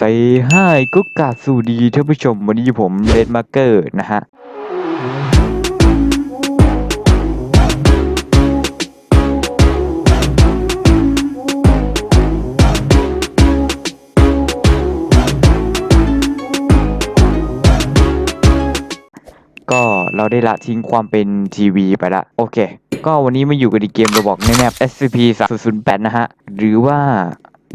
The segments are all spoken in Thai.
ใส่ให้ก็กราสวัสดีท่านผู้ชมวันนี้ผมเลดมาร์เกอร์นะฮะก็เราได้ละทิ้งความเป็นทีวีไปละ โอเค ก็วันนี้มาอยู่กันในเกมเราบอกในแมป SCP 308นะฮะ หรือว่า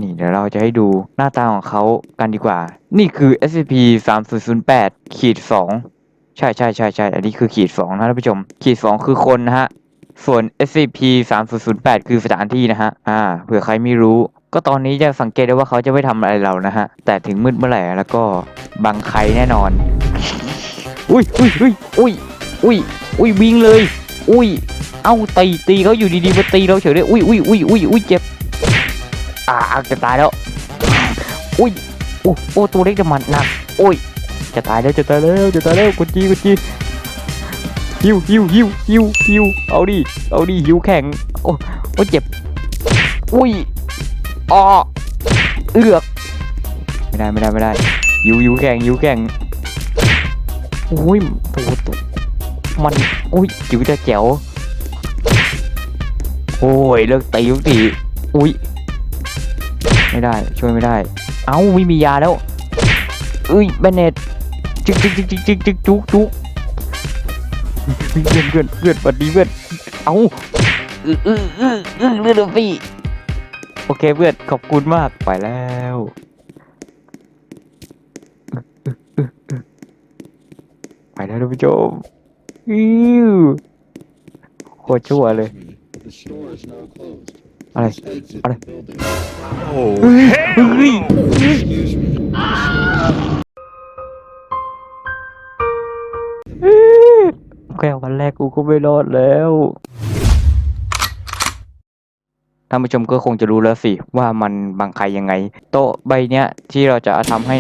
นี่เดี๋ยวเราจะให้ดูหน้าตาของเขากันดีกว่า นี่คือ SCP 3008ขีด2ใช่ใช่ใช่ใช่อันนี้คือขีด2นะท่านผู้ชม ขีด 2 คือคนนะฮะ ส่วน SCP 3008คือสถานที่นะฮะ อ่า เผื่อใครไม่รู้ ก็ตอนนี้จะสังเกตได้ว่าเขาจะไม่ทำอะไรเรานะฮะ แต่ถึงมืดเมื่อไหร่แล้วก็บังใครแน่นอน อุ้ยอุ้ยอุ้ยอุ้ยอุ้ยอุ้ยวิ่งเลย อุ้ย เอ้าตีตีเขาอยู่ดีๆมาตีเราเฉยเลยอุ้ยอุ้ยอุ้ยอุ้ยอุ้ยเจ็บ อ่าจะตายแล้ว อุ้ยโอ้โอ้ตัวเล็กจะมันหนักโอ้ย จะตายแล้วจะตายแล้วจะตายแล้วกดจีกดจีฮิวฮิวฮิวฮิวฮิวเอาดิเอาดิฮิวแข็งโอ้โอ้เจ็บอุ้ยอ้อเอือกไม่ได้ไม่ได้ไม่ได้ฮิวฮิวแข็งฮิวแข็งโอ้ยตัวตัวมันโอ้ยจิ๋วจะแจ๋วโอ้ยเลิกตีทุกทีอุ้ย ไม่ได้ช่วยไม่ได้ เอ้าไม่มียาแล้วเอ้ยแบนเนตจึกจึกจึกจึกจึกจึกจุกจุกเพื่อนเพื่อนเพื่อนสวัสดีเพื่อนเอ้าอื้ออื้ออื้ออื้อเลือดพี่โอเคเพื่อนขอบคุณมากไปแล้วไปแล้วท่านผู้ชมอิ้วโคตรชั่วเลย The store is now closed. อะไร Please exit อะไร? the building. เฮ้ยเฮ้ย Excuse me. แค่วันแรกกูก็ไม่รอดแล้ว ท่านผู้ชมก็คงจะรู้แล้วสิ ว่ามันบังใครยังไง โต๊ะใบเนี้ยที่เราจะทำให้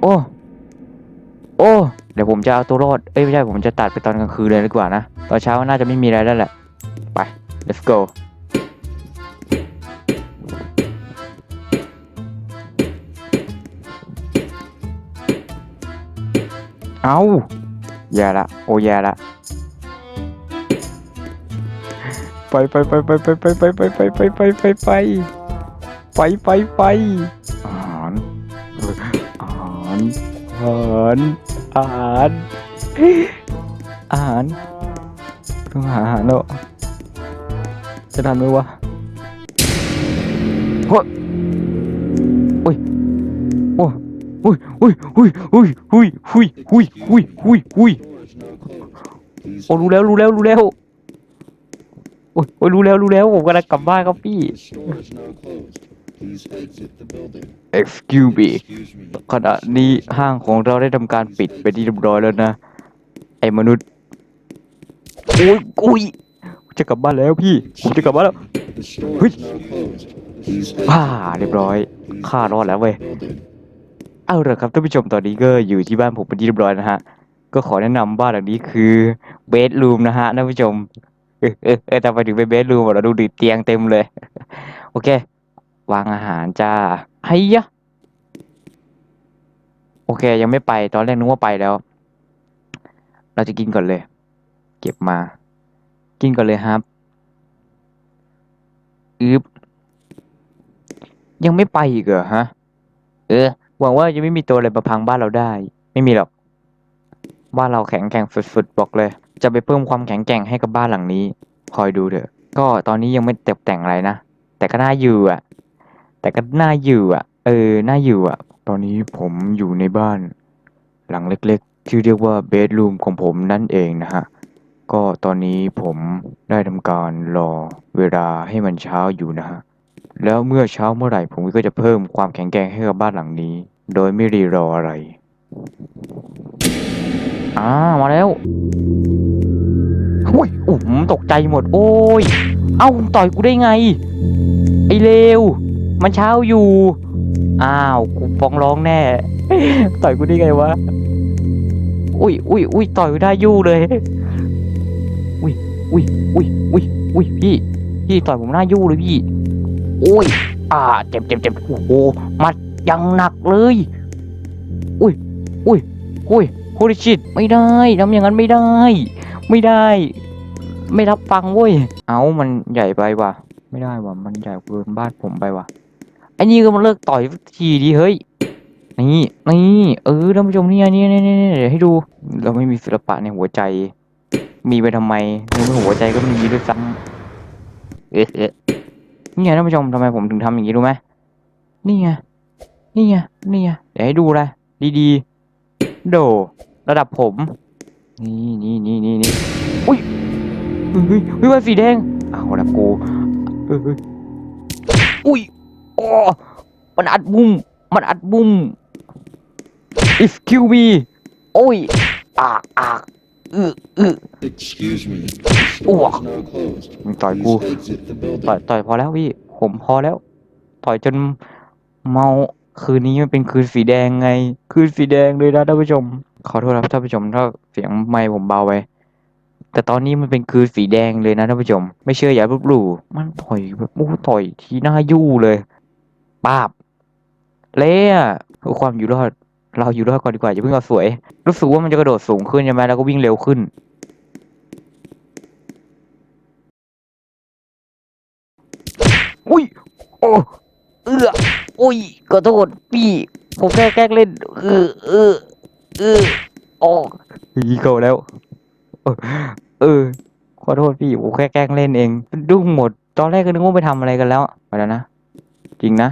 โอ้ โอ้ เดี๋ยวผมจะเอาตัวรอด เอ้ยไม่ใช่ผมจะตัดไปตอนกลางคืนเลยดีกว่านะ ตอนเช้าน่าจะไม่มีอะไรแล้วแหละไป let's go เอาแย่ละ โอ้แย่ละ ไปไปไปไปไปไปไปไปไปไปไปไปไปไปไปไปอาหารอาหารอาหารอาหารอาหารต้องหาอาหารแล้ว จะทันไหมวะโอ้ยโอ้ยโอ้ยโอ้ยโอ้ยโอ้ยโอ้ยโอ้ยโอ้ยโอ้ยโอ้ยโอ้ยโอ้ยโอ้รู้แล้วรู้แล้วรู้แล้วโอ้ยโอ้ยรู้แล้วรู้แล้วผมกำลังกลับบ้านครับพี่ Excuse me ขณะนี้ห้างของเราได้ทำการปิดไปที่เรียบร้อยแล้วนะ ไอ้มนุษย์โอ้ยกุย จะกลับบ้านแล้วพี่ผมจะกลับบ้านแล้ว The store Hui. is now closed. Please exit อ่า the เรียบร้อย Please ข้ารอดแล้วเว้ย building. เอาละครับท่านผู้ชมตอนนี้ก็อยู่ที่บ้านผมเป็นที่เรียบร้อยนะฮะก็ขอแนะนำบ้านหลังนี้คือเบดรูมนะฮะท่านผู้ชมเออเออเออแต่ไปถึงเป็นเบดรูมเราดูดิเตียงเต็มเลย โอเค วางอาหารจ้าไอ้ยะโอเค ยังไม่ไปตอนแรกนึกว่าไปแล้ว เราจะกินก่อนเลย เก็บมา กินก่อนเลยครับอึบยังไม่ไปอีกเหรอฮะ เออ หวังว่าจะไม่มีตัวอะไรมาพังบ้านเราได้ ไม่มีหรอก บ้านเราแข็งแกร่งสุดๆบอกเลย จะไปเพิ่มความแข็งแกร่งให้กับบ้านหลังนี้ คอยดูเถอะ ก็ตอนนี้ยังไม่ตกแต่งอะไรนะ แต่ก็น่าอยู่อะ แต่ก็น่าอยู่อะ เออ น่าอยู่อะ ตอนนี้ผมอยู่ในบ้าน หลังเล็กๆ ที่เรียกว่าเบดรูมของผมนั่นเองนะฮะ ก็ตอนนี้ผมได้ทำการรอเวลาให้มันเช้าอยู่นะฮะ แล้วเมื่อเช้าเมื่อไหร่ผมก็จะเพิ่มความแข็งแกร่งให้กับบ้านหลังนี้ โดยไม่รีรออะไร อ่ามาแล้วอุ้ยอุ้มตกใจหมด โอ้ย เอ้าต่อยกูได้ไง ไอเลว มันเช้าอยู่ อ้าว กูฟ้องร้องแน่ ต่อยกูได้ไงวะ อุ้ยอุ้ยอุ้ยต่อยกูได้ยู่เลย อุ้ยอุ้ยอุ้ยอุ้ยพี่พี่ต่อยผมหน้ายู่เลยพี่โอ้ยอ่าเจ็บเจ็บเจ็บโอ้โหมัดยังหนักเลยอุ้ยอุ้ยอุ้ยโ o ลิชิตไม่ได้ทำอย่างนั้นไม่ได้ ไม่ได้ ไม่รับฟังเว้ยเอามันใหญ่ไปว่ะ ไม่ได้ว่ะมันใหญ่เกินบ้านผมไปว่ะไอ้นี่ก็มาเลิกต่อยทีดีเฮ้ยนี่นี่เออท่านผู้ชมนี่นี่นี่นี่เดี๋ยวให้ดู เราไม่มีศิลปะในหัวใจ มีไปทำไมในเมื่อหัวใจก็ไม่มีด้วยซ้ำเอ๊ะเอ๊ะนี่ไงท่านผู้ชมทำไมผมถึงทำอย่างนี้รู้ไหมนี่ไงนี่ไงนี่ไงเดี๋ยวให้ดูเลยดีๆ โด ระดับผม นี่นี่นี่นี่นี่อุ้ยเฮ้ยเฮ้ยเฮ้ยมันสีแดงเอาละกูเฮ้ยเฮ้ยอุ้ยโอ้มันอัดบุ้มมันอัดบุ้ม excuse me โอ้ยอากอากเออเออ Excuse me. The store is now closed. มึงต่อยกู Please exit the ต่อย building. ต่อยพอแล้วพี่ ผมพอแล้ว ต่อยจนเมาคืนนี้มันเป็นคืนสีแดงไง คืนสีแดงเลยนะท่านผู้ชม ขอโทษครับท่านผู้ชมถ้าเสียงไมค์ผมเบาไป แต่ตอนนี้มันเป็นคืนสีแดงเลยนะท่านผู้ชม ไม่เชื่ออย่าลบหลู่มันต่อยแบบโอ้ต่อยทีหน้ายู่เลยป้าบ เละอะเพื่อความอยู่รอด เราอยู่รอดก่อนดีกว่าอย่าเพิ่งเอาสวย รู้สึกว่ามันจะกระโดดสูงขึ้นใช่ไหมแล้วก็วิ่งเร็วขึ้น อุ้ย โอ้เอืออุ้ยขอโทษพี่ ผมแค่แกล้งเล่น เออเออเออโอ้ยีเขาแล้ว เออ ขอโทษพี่ผมแค่แกล้งเล่นเอง ดุ้งหมด ตอนแรกก็นึกว่าไปทำอะไรกันแล้วไปแล้วนะ จริงนะ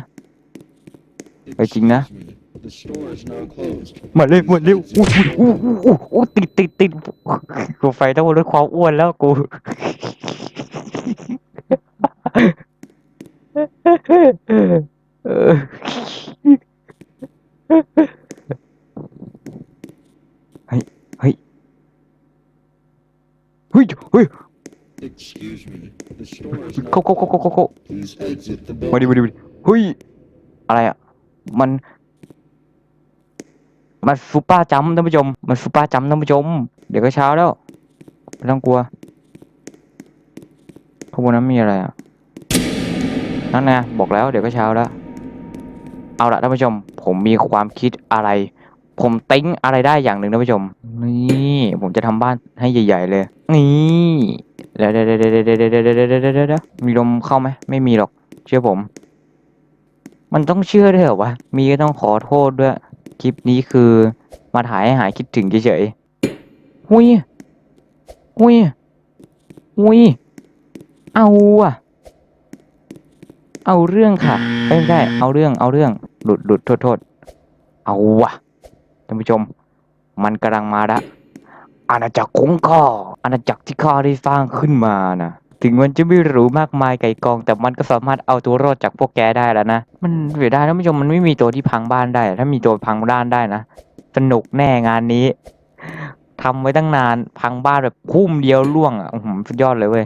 Ờ, chính đó. Excuse me. The store is now closed. มาเร็วมาเร็วอู้อู้อู้อู้อู้ติดติดติดกูไฟต้องลดความอ้วนแล้วกู เออเฮ้ยเฮ้ยเฮ้ยเฮ้ย Excuse me. The store is เข้า now เข้าเข้าเข้าเข้าเข้า Please exit the มาดิ building. มาดิมาดิเฮ้ยอะไรอะ มัน มันฟุป้าจำท่านผู้ชม มันฟุป้าจำท่านผู้ชม เดี๋ยวก็เช้าแล้วไม่ต้องกลัวข้างบนนั้นมีอะไรอะ นั่นไงบอกแล้ว เดี๋ยวก็เช้าแล้ว เอาละท่านผู้ชม ผมมีความคิดอะไร ผมติ้งอะไรได้อย่างหนึ่งท่านผู้ชม นี่ ผมจะทำบ้านให้ใหญ่ ๆ เลย นี่เดี๋ยวเดี๋ยวเดี๋ยวเดี๋ยวเดี๋ยวเดี๋ยวมีลมเข้าไหมไม่มีหรอก เชื่อผม มันต้องเชื่อด้วยเหรอวะ มีก็ต้องขอโทษด้วย คลิปนี้คือมาถ่ายให้หายคิดถึงเฉยๆหุยหุยหุยเอาอะเอาเรื่องค่ะไม่ได้เอาเรื่องเอาเรื่องหลุดหลุดโทษโทษเอาวะท่านผู้ชม มันกำลังมาละอาณาจักรของข้าอาณาจักรที่ข้าได้สร้างขึ้นมานะ ถึงมันจะไม่หรู้มากมายไก่กอง แต่มันก็สามารถเอาตัวรอดจากพวกแกได้แล้วนะ มันเสียดายท่านผู้ชมมันไม่มีตัวที่พังบ้านได้ ถ้ามีตัวพังบ้านได้นะ สนุกแน่งานนี้ทำไว้ตั้งนานพังบ้านแบบพุ่มเดียวล่วงอะสุดยอดเลยเว้ย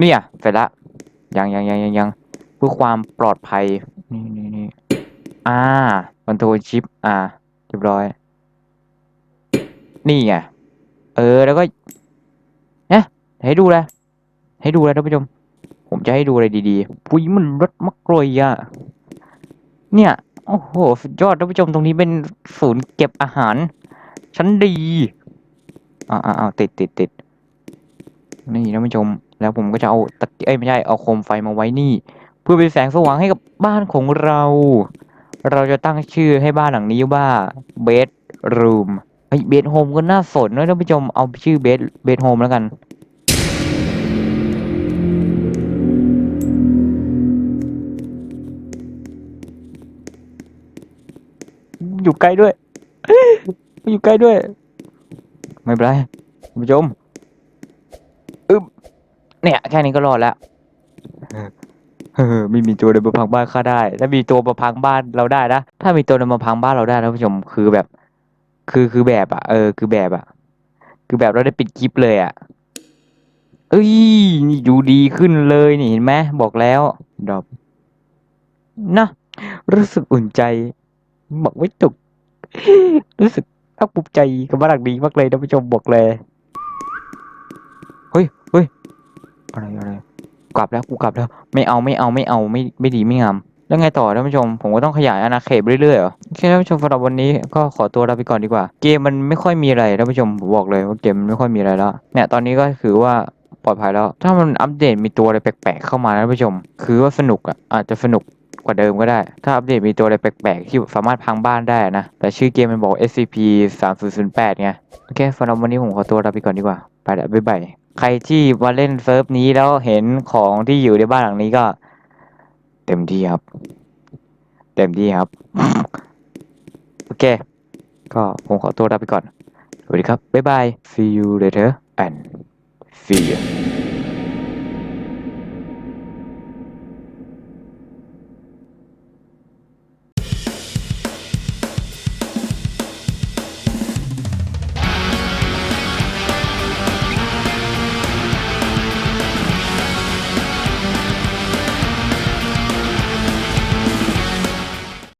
เนี่ยเสร็จละยังยังยังยังยังเพื่อความปลอดภัยนี่นี่นี่อ่าคอนโทรลชิป อ่าเรียบร้อย นี่ไงเออแล้วก็เนี่ยให้ดูเลย ให้ดูเลยท่านผู้ชม ผมจะให้ดูอะไรดีๆปุ้ยมันรสมักรอยอะเนี่ย โอ้โห สุดยอดท่านผู้ชมตรงนี้เป็นศูนย์เก็บอาหาร ชั้นดีอ้าวอ้าวอ้าวติดติดติดนี่ท่านผู้ชม แล้วผมก็จะเอาตะเอ้ยไม่ใช่ เอาโคมไฟมาไว้นี่ เพื่อเป็นแสงสว่างให้กับบ้านของเรา เราจะตั้งชื่อให้บ้านหลังนี้ว่า bedroom เฮ้ย bed home ก็น่าสนนะท่านผู้ชม เอาชื่อ bed bed home แล้วกัน อยู่ใกล้ด้วย อยู่ใกล้ด้วย ไม่เป็นไรท่านผู้ชมอึบเนี่ย แค่นี้ก็รอดแล้วเออไม่มีตัวเดินมาพังบ้านข้าได้ ถ้ามีตัวมาพังบ้านเราได้นะ ถ้ามีตัวเดินมาพังบ้านเราได้นะท่านผู้ชม คือแบบ คือคือแบบอะ เออ คือแบบอะ คือแบบเราได้ปิดคลิปเลยอะ เอ้ยนี่อยู่ดีขึ้นเลยนี่เห็นไหมบอกแล้วดรอปนะรู้สึกอุ่นใจ บอกไม่ถูก รู้สึกภาคภูมิใจกับบ้านหลังนี้มากเลยท่านผู้ชมบอกเลยเฮ้ยเฮ้ยอะไรอะไรกลับแล้วกูกลับแล้ว ไม่เอาไม่เอาไม่เอาไม่ไม่ดีไม่งามแล้วไงต่อท่านผู้ชม ผมก็ต้องขยายอาณาเขตไปเรื่อยๆเหรอโอเคท่านผู้ชมสำหรับวันนี้ก็ขอตัวลาไปก่อนดีกว่า เกมมันไม่ค่อยมีอะไรท่านผู้ชมผมบอกเลยว่าเกมมันไม่ค่อยมีอะไรแล้วเนี่ยตอนนี้ก็คือว่าปลอดภัยแล้ว ถ้ามันอัปเดตมีตัวอะไรแปลกๆเข้ามานะท่านผู้ชม คือว่าสนุกอะอาจจะสนุก กว่าเดิมก็ได้ ถ้าอัปเดตมีตัวอะไรแปลกๆ ที่สามารถพังบ้านได้นะ แต่ชื่อเกมมันบอก SCP 3008ไง โอเคสำหรับวันนี้ผมขอตัวลาไปก่อนดีกว่า ไปแล้วบ๊ายบาย ใครที่มาเล่นเซิร์ฟนี้แล้วเห็นของที่อยู่ในบ้านหลังนี้ก็ เต็มที่ครับ เต็มที่ครับ โอเค ก็ผมขอตัวลาไปก่อน สวัสดีครับ บ๊ายบาย see you later and see you